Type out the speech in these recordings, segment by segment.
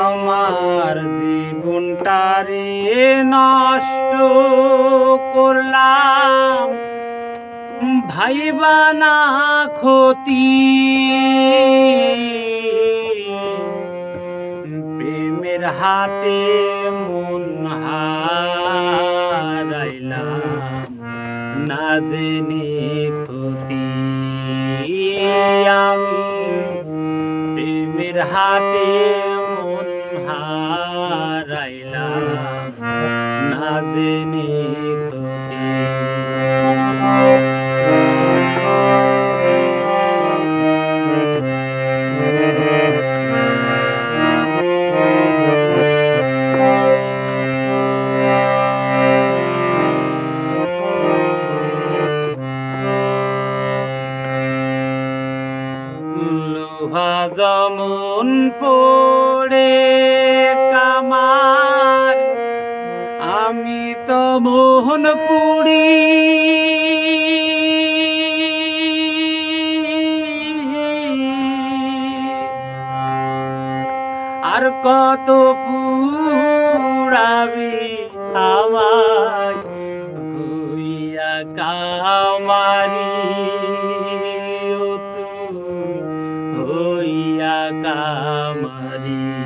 আমার জীবনটারে নষ্ট করলাম। ভাইবা না ক্ষতি। প্রেমের হাটে মন হারাইলাম। না জেনে প্রেমের হাটে মন হারাইলাম। না জেনে পড়ে কামার। আমি তো মোহন পুরি আর কত পুরাবি আমার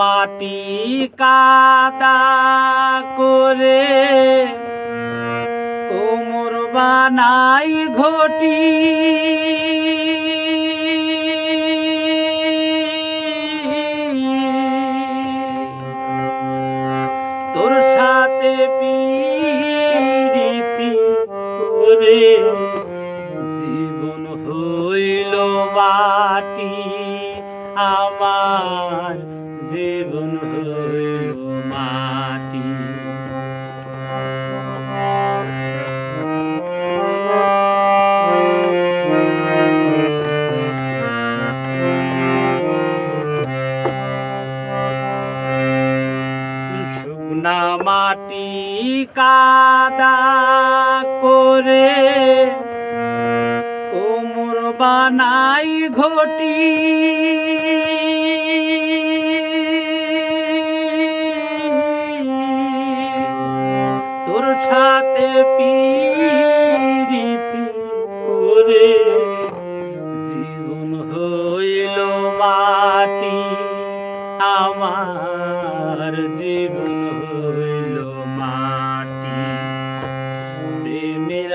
মাটি কাদা করে কোমর বানাই ঘটি। তোর সাথে পিরিতি করে জীবন হইল মাটি আমার জীবন মাটি কাদা করে কোমর বানাই ঘটি। তোর সাথে পিরিতি করে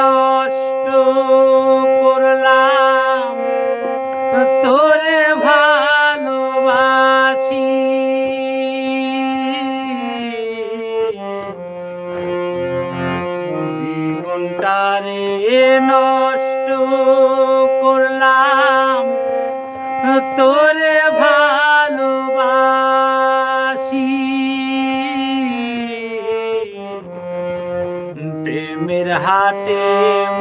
নষ্ট করলাম? তোরে ভালোবাসি। জীবনটারে নষ্ট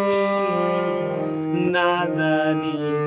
আমি না জানি